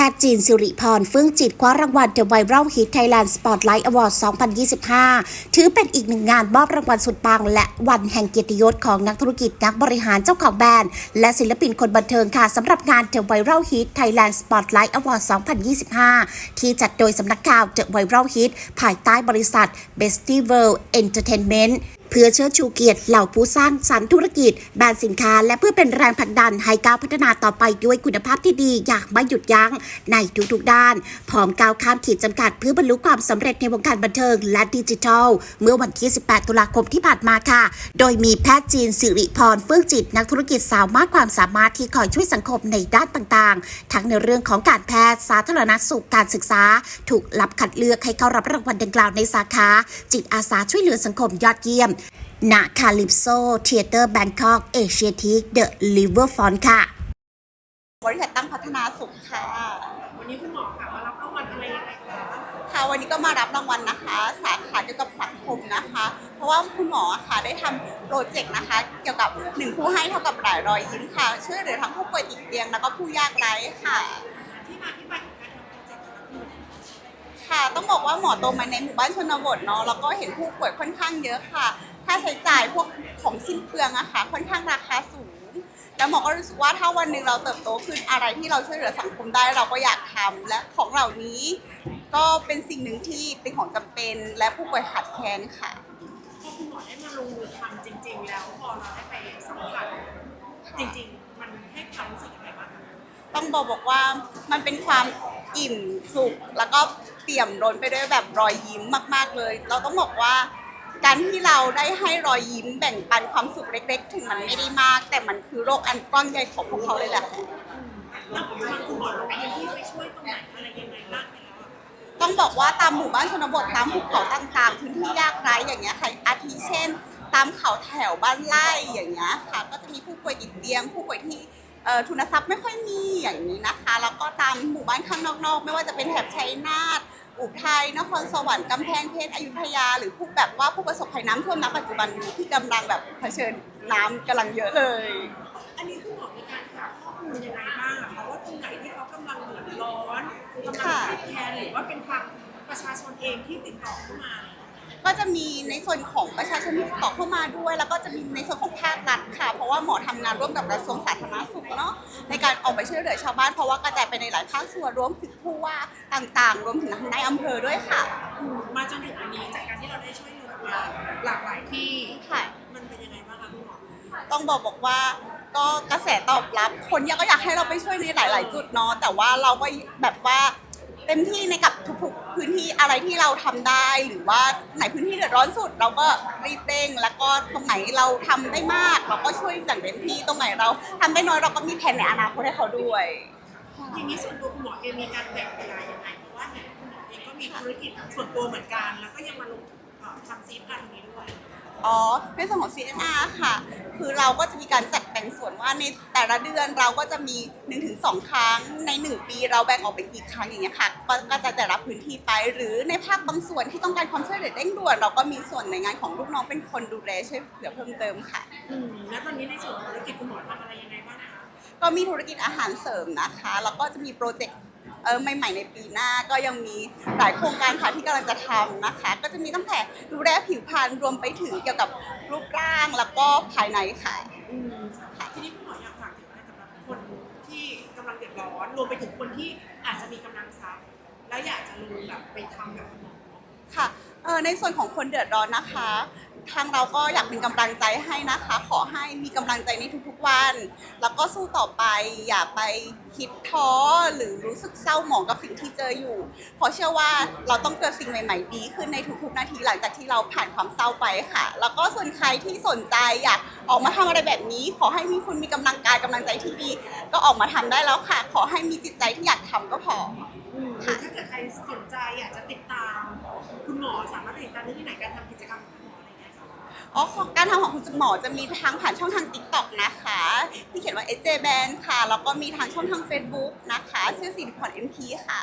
แพทย์จีนสิริพรเฟื่องจิตคว้ารางวัล The Viral Hit Thailand Spotlight Award 2025 ถือเป็นอีกหนึ่งงานมอบรางวัลสุดปัง และวันแห่งเกียรติยศของนักธุรกิจนักบริหารเจ้าของแบรนด์ และศิลปินคนบันเทิงค่ะสำหรับงาน The Viral Hit Thailand Spotlight Award 2025 ที่จัดโดยสำนักข่าว The Viral Hit ภายใต้บริษัท Bestie World Entertainment เพื่อเชิดชูเกียรติเหล่าผู้สร้างสรรค์ธุรกิจ แบรนด์สินค้า และเพื่อเป็นแรงผลักดันให้ก้าวพัฒนาต่อไปด้วยคุณภาพที่ดีอย่างไม่หยุดยั้งในทุกๆด้าน พร้อมก้าวข้ามขีดจำกัดเพื่อบรรลุความสำเร็จในวงการบันเทิงและดิจิทัล เมื่อวันที่ 18 ตุลาคมที่ผ่านมาค่ะ โดยมีแพทย์จีนสิริพรเฟื่องจิตนักธุรกิจสาวมากความสามารถที่คอยช่วยสังคมในด้านต่างๆ ทั้งในเรื่องของการแพทย์สาธารณสุขการศึกษา ถูกรับคัดเลือกให้เข้ารับรางวัลดังกล่าวในสาขา จิตอาสาช่วยเหลือสังคมยอดเยี่ยมณคาลิปโซเทเตอร์แบงคอกเอเชียทีเดอะลิเวอร์ฟอนค่ะ บริษัทตั้งพัฒนาสุขค่ะ วันนี้คุณหมอค่ะมารับรางวัลอะไรยังไงคะค่ะวันนี้ก็มารับรางวัลนะคะ สาขาเกี่ยวกับสังคมนะคะ เพราะว่าคุณหมอค่ะได้ทำโปรเจกต์นะคะ เกี่ยวกับหนึ่งผู้ให้เท่ากับหลายรอยยิ้มค่ะช่วยเหลือทั้งผู้ป่วยติดเตียงแล้วก็ผู้ยากไร้ค่ะ ต้องบอกว่าหมอโตมาในหมู่บ้านชนบทเนาะแล้วก็เห็นผู้ป่วยค่อนข้างเยอะค่ะ ค่าใช้จ่ายพวกของสิ้นเปลืองอะค่ะ ค่อนข้างราคาสูง แล้วหมอก็รู้สึกว่าถ้าวันหนึ่งเราเติบโตขึ้นอะไรที่เราช่วยเหลือสังคมได้เราก็อยากทำและของเหล่านี้ก็เป็นสิ่งหนึ่งที่เป็นของจำเป็น และผู้ป่วยขาดแคลนค่ะพอคุณหมอได้มาลงมือทำจริง ๆ แล้วพอเราได้ไปสัมผัสจริง ๆ มันให้ความรู้สึกยังไงบ้างคะต้องบอกบอกว่ามันเป็นความอิ่มสุขแล้วก็ เปี่ยมล้นไปด้วยแบบรอยยิ้มมาก ๆเลย เราต้องบอกว่า การที่เราได้ให้รอยยิ้มแบ่งปันความสุขเล็ก ๆ ถึงมันไม่ได้มาก แต่มันคือโรคอันกว้างใหญ่ของพวกเขาเลยแหละค่ะแล้วปัจจุบันคุณหมอลงพื้นที่ไปช่วยตรงไหนอะไรยังไงบ้างไปแล้วอะต้องบอกว่าตามหมู่บ้านชนบทตามภูเขาต่างๆพื้นที่ยากไร้อย่างเงี้ยค่ะอาทิเช่น ตามเขาแถวบ้านไร่อย่างเงี้ยค่ะ ก็จะมีผู้ป่วยติดเตียง ผู้ป่วยที่เอ่อทุนทรัพย์ไม่ค่อยมีอย่างนี้นะคะ แล้วก็ตามหมู่บ้านข้างนอกๆ ไม่ว่าจะเป็นแถบชัยนาท อุทัยนครสวรรค์กำแพงเพชรอยุธยา หรือผู้แบบว่าผู้ประสบภัยน้ำท่วมณปัจจุบันนี้ที่กำลังแบบเผชิญน้ำกำลังเยอะเลย อันนี้คุณหมอมีการหาข้อมูลยังไงบ้างอะคะว่าตรงไหนที่เขากำลังเดือดร้อนกำลังขาดแคลนหรือว่าเป็นทางประชาชนเองที่ติดต่อเข้ามาอะไรอย่างเงี้ย ก็จะมีในส่วนของประชาชนที่ติดต่อเข้ามาด้วย แล้วก็จะมีในส่วนของภาครัฐค่ะ เพราะว่าหมอทำงานร่วมกับกระทรวงสาธารณสุขเนาะในการออกไปช่วยเหลือชาวบ้านเพราะว่ากระจายไปในหลายภาคส่วนรวมถึงผู้ว่าต่างๆ รวมถึงในายอำเภอด้วยค่ะมาจนถึงวันนี้จากการที่เราได้ช่วยเหลือมาหลากหลายที่ค่ะ มันเป็นยังไงบ้างคะคุณหมอ ต้องบอกบอกว่าก็กระแสตอบรับ คนก็อยากให้เราไปช่วยในหลาย ๆ จุดเนาะแต่ว่าเราก็แบบว่า เต็มที่ในกับทุกๆพื้นที่อะไรที่เราทำได้หรือว่าไหนพื้นที่เดือดร้อนสุด เราก็รีบเร่งแล้วก็ตรงไหนเราทำได้มาก เราก็ช่วยอย่างเต็มที่ตรงไหนเราทำได้น้อยเราก็มีแผนในอนาคตให้เขาด้วย อย่างนี้ส่วนตัวคุณหมอเองมีการแบ่งเวลายังไงเพราะว่าเห็นคุณหมอเองก็มีธุรกิจส่วนตัวเหมือนกัน แล้วก็ยังมาลง ทำซีฟการตรงนี้ด้วย อ๋อในส่วนของ CNR ค่ะ คือเราก็จะมีการจัดแบ่งส่วนว่าในแต่ละเดือนเราก็จะมี 1-2 ครั้งใน 1 ปีเราแบ่งออกเป็นกี่ครั้งอย่างเงี้ยค่ะก็ก็จะแต่ละพื้นที่ไป หรือในภาคบางส่วนที่ต้องการความช่วยเหลือเร่งด่วน เราก็มีส่วนในงานของลูกน้องเป็นคนดูแลช่วยเหลือเพิ่มเติมค่ะ อืม แล้วตอนนี้ในส่วนของธุรกิจคุณหมอทำอะไรยังไงบ้างคะ ก็มีธุรกิจอาหารเสริมนะคะ แล้วก็จะมีโปรเจกต์เออใหม่ๆในปีหน้าก็ยังมีหลายโครงการค่ะที่กำลังจะทำนะคะ ก็จะมีตั้งแต่ดูแลผิวพรรณรวมไปถึงเกี่ยวกับรูปร่างแล้วก็ภายในค่ะ อืมทีนี้คุณหมออยากฝากถึงอะไรสำหรับคนที่กำลังเดือดร้อนรวมไปถึงคนที่อาจจะมีกำลังทรัพย์แล้วอยากจะลงแบบไปทำแบบคุณหมอ ค่ะเออในส่วนของคนเดือดร้อนนะคะ ทางเราก็อยากเป็นกำลังใจให้นะคะ ขอให้มีกำลังใจในทุกๆวัน แล้วก็สู้ต่อไป อย่าไปคิดท้อหรือรู้สึกเศร้าหมองกับสิ่งที่เจออยู่ เพราะเชื่อว่าเราต้องเกิดสิ่งใหม่ ๆ ดีขึ้นในทุกๆนาทีหลังจากที่เราผ่านความเศร้าไปค่ะ แล้วก็ส่วนใครที่สนใจอยากออกมาทำอะไรแบบนี้ ขอให้มีคุณมีกำลังกายกำลังใจที่ดี ก็ออกมาทำได้แล้วค่ะ ขอให้มีจิตใจที่อยากทำก็พอ หรือถ้าเกิดใครสนใจอยากจะติดตาม อสามารถติดตามได้ที่ไหนการทำกิจกรรมของคุณหมออะไรอย่างเงี้ยค่ะอ๋อของการทำของคุณหมอจะมีทางผ่านช่องทาง TikTok นะคะ ที่เขียนว่า SJ Band ค่ะ แล้วก็มีทางช่องทาง Facebook นะคะ ชื่อสิริพร MT ค่ะ